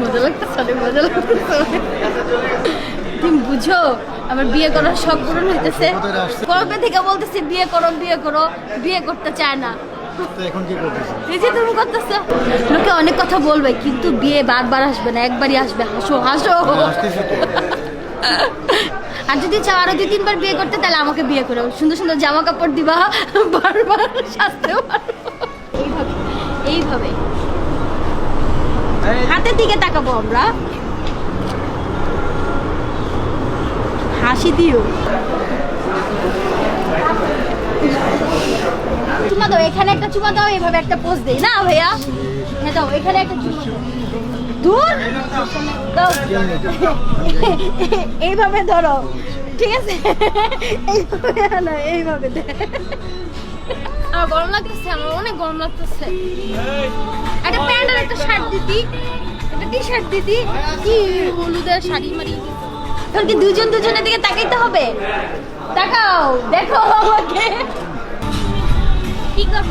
মজা লাগতেছে অনেক মজা লাগতেছে তুমি বুঝো আমার বিয়ে করার শখ পূরণ হইতেছে। কবে থেকে বলতেছি বিয়ে করো বিয়ে করো বিয়ে করতে চায় না। এই যে তুমি করতেছো? লোকে অনেক কথা বলবে কিন্তু বিয়ে বারবার আসবে না একবারই আসবে। হাসো হাসো। আর যদি চাও আরও দুই তিনবার বিয়ে করতে তাহলে আমাকে বিয়ে করো। সুন্দর সুন্দর জামা কাপড় দিবা বারবার সাজতেও পারব এইভাবে এইভাবে। হাতের দিকে তাকাবো আমরা। হাসি দিও। চুমা দাও এখানে একটা চুমা দাও এইভাবে একটা পোজ দেই। না ভাইয়া? হ্যাঁ দাও এখানে একটা চুমা দাও। দূর দাও। এইভাবে ধরো। ঠিক আছে? এইভাবে না এইভাবে আমার গরম লাগতেছে আমার অনেক গরম লাগতেছে। একটা প্যান্ট আর একটা শার্ট দিতি একটা টি শার্ট দিতি। কি হলুদের শাড়ি মারি তোর কি দুজন দুজনের দিকে তাকাইতে হবে? তাকাও দেখো আমাকে। কি করব?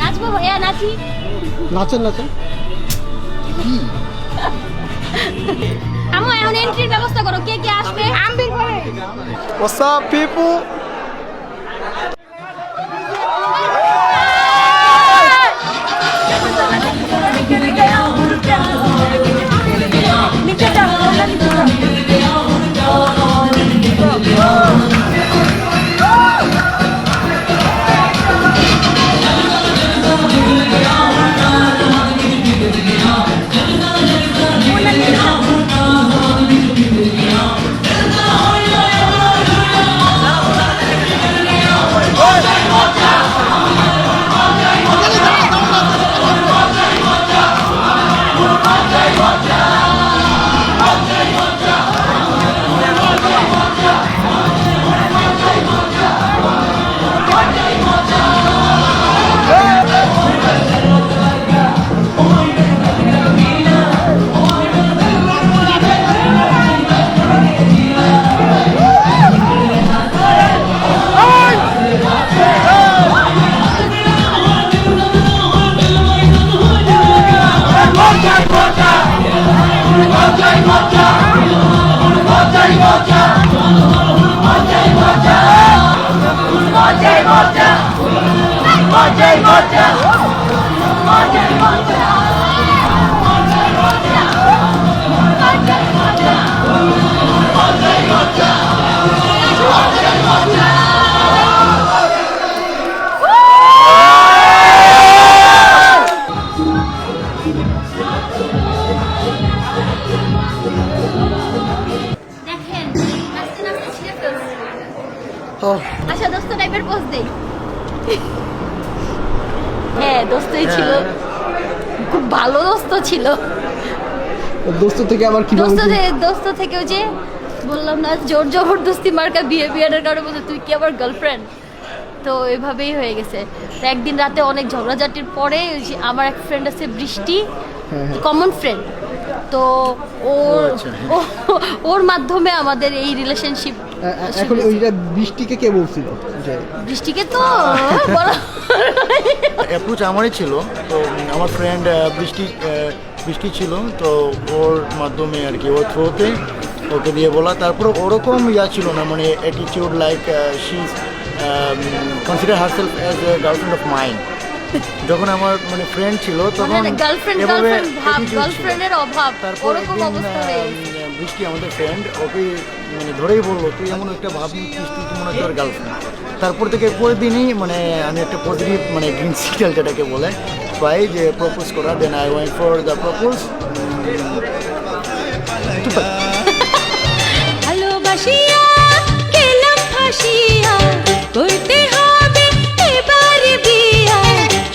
নাচবো? ভাইয়া নাচি? নাচেন নাচেন। আমো এখন এন্ট্রির ব্যবস্থা করো কে কে আসবে? আমি করে What's up, people? দেখেন ছিল। খুব ভালো দোস্ত ছিল। দোস্ত থেকে আবার কীভাবে দোস্ত দোস্ত থেকেও যে বললাম না জোর জবরদস্তি মার্কা বিয়ে বিয়ের কারণে বলছে তুই কি আবার গার্লফ্রেন্ড তো এভাবেই হয়ে গেছে। তো একদিন রাতে অনেক ঝগড়াঝাটির পরে আমার এক ফ্রেন্ড আছে বৃষ্টি হ্যাঁ, হ্যাঁ। কমন ফ্রেন্ড তো ও আচ্ছা। ওর মাধ্যমে আমাদের এই রিলেশনশিপ এখন ওইটা বৃষ্টিকে কে বলছিল? যে বৃষ্টিকে তো বলা অ্যাপ্রোচ আমারই ছিল তো আমার ফ্রেন্ড বৃষ্টি বৃষ্টি ছিল তো ওর মাধ্যমে আর কি ওর থ্রোতে ওকে দিয়ে বলা। তারপর ওরকম ইয়া ছিল না মানে attitude like she consider herself as a girlfriend of mind যখন আমার মানে ফ্রেন্ড ছিল তখন মানে গার্লফ্রেন্ড গার্লফ্রেন্ড ভাব গার্লফ্রেন্ডের অভাব তারপর ওরকম অবস্থা। বৃষ্টি আমাদের ফ্রেন্ড ওকে মানে ধরেই বলল তুই এমন একটা ভাব নিচ্ছিস তুই তো মনে তোর গার্লফ্রেন্ড তারপর থেকে পরের দিনই মানে আমি একটা পজিটিভ মানে গ্রিন সিগন্যাল যেটাকে বলে পাই যে প্রপোজ করা then I went for the propose ভালোবাসিয়া গেলাম ফাঁসিয়া করতে হবে এবার বিয়া।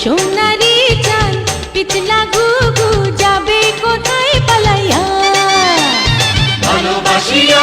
সোনারি চান পিছলা গুগু যাবে কোথায় পালাইয়া? ভালোবাসিয়া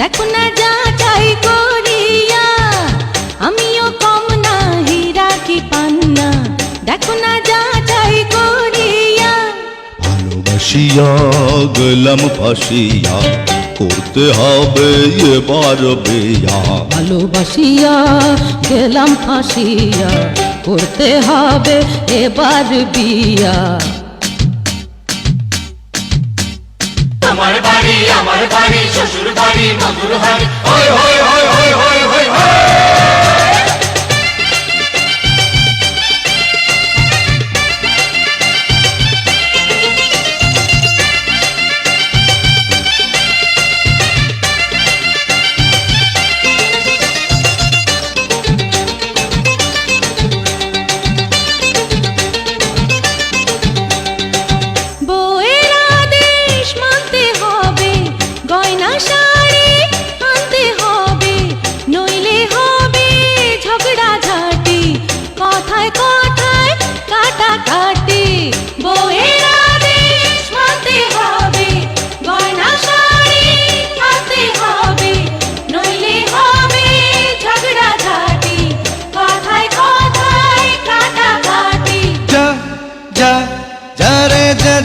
দেখো না যা চাই করিয়া। আমিও কম না হীরা কি পান্না। দেখো না যা চাই করিয়া। ভালোবাসিয়া গেলাম ফাঁসিয়া করতে হবে এবার বেয়া। ভালোবাসিয়া গেলাম ফাঁসিয়া করতে হবে এবার বিয়া। আমার বাড়ি শ্বশুর বাড়ি মধুর হাড়ি হই হই হই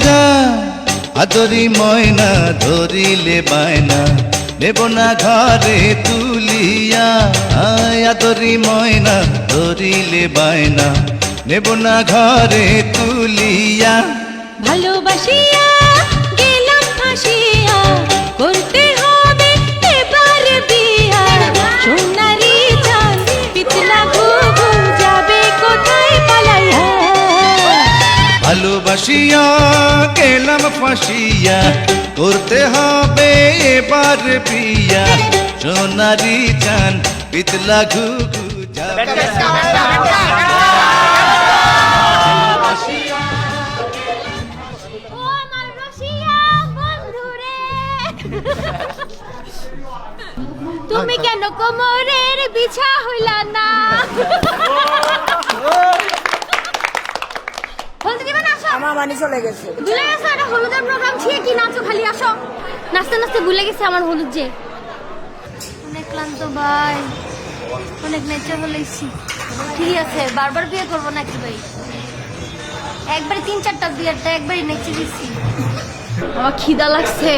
যা আদরি ময়না ধরিলে বায়না। নেব না ঘরে তুলিয়া। আদরি ময়না ধরিলে বায়না। নেব না ঘরে তুলিয়া। ভালোবাসিয়া গেলাম ফাঁসিয়া। করতে হবে এবার বিয়া। সোনারি ঘুঘু যাবে কোথায় পালাইয়া? ভালোবাসিয়া গেলাম ফাঁসিয়া করতে হবে এবার বিয়া সোনারি চান পিতলা ঘুঘু যাবে ও আমার রসিয়া বন্ধুরে তুমি কেন কোমরের বিছা হইলা না আমার বাড়ি চলে গেছে। ভুলে গেছো, এটা হলুদের প্রোগ্রাম ছিল কি নাচো খালি, আসো। নাচতে নাচতে ভুলে গেছে আমার হলুদ যে। অনেক ক্লান্ত, ভাই। অনেক নেচে ফেলেছি ঠিক আছে, বারবার বিয়ে করব নাকি ভাই? একবারে তিন চারটা বিয়েরটা একবারই নেচে দিচ্ছি আমার খিদা লাগছে।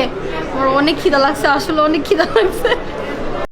আমার অনেক খিদা লাগছে, আসলে অনেক খিদা লাগছে।